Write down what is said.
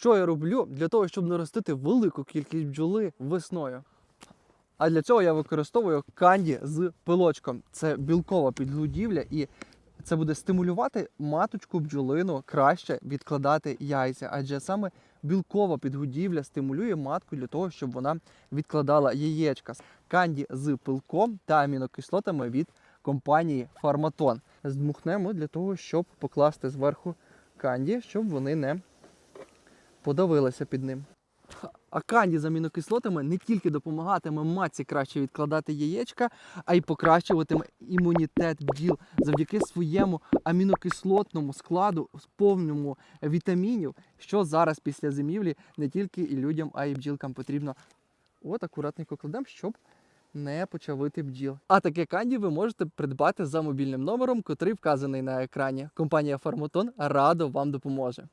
що я роблю для того, щоб наростити велику кількість бджоли весною. А для цього я використовую канді з пилочком. Це білкова підгодівля, і це буде стимулювати маточку бджолину краще відкладати яйця, адже саме білкова підгодівля стимулює матку для того, щоб вона відкладала яєчка. Канді з пилком та амінокислотами від компанії Фарматон. Здмухнемо для того, щоб покласти зверху канді, щоб вони не подавилися під ним. А канді з амінокислотами не тільки допомагатиме матці краще відкладати яєчка, а й покращуватиме імунітет бджіл завдяки своєму амінокислотному складу, повному вітамінів, що зараз після зимівлі не тільки і людям, а й бджілкам потрібно. От акуратненько кладемо, щоб не почавити бджіл. А таке канді ви можете придбати за мобільним номером, котрий вказаний на екрані. Компанія Фармотон радо вам допоможе.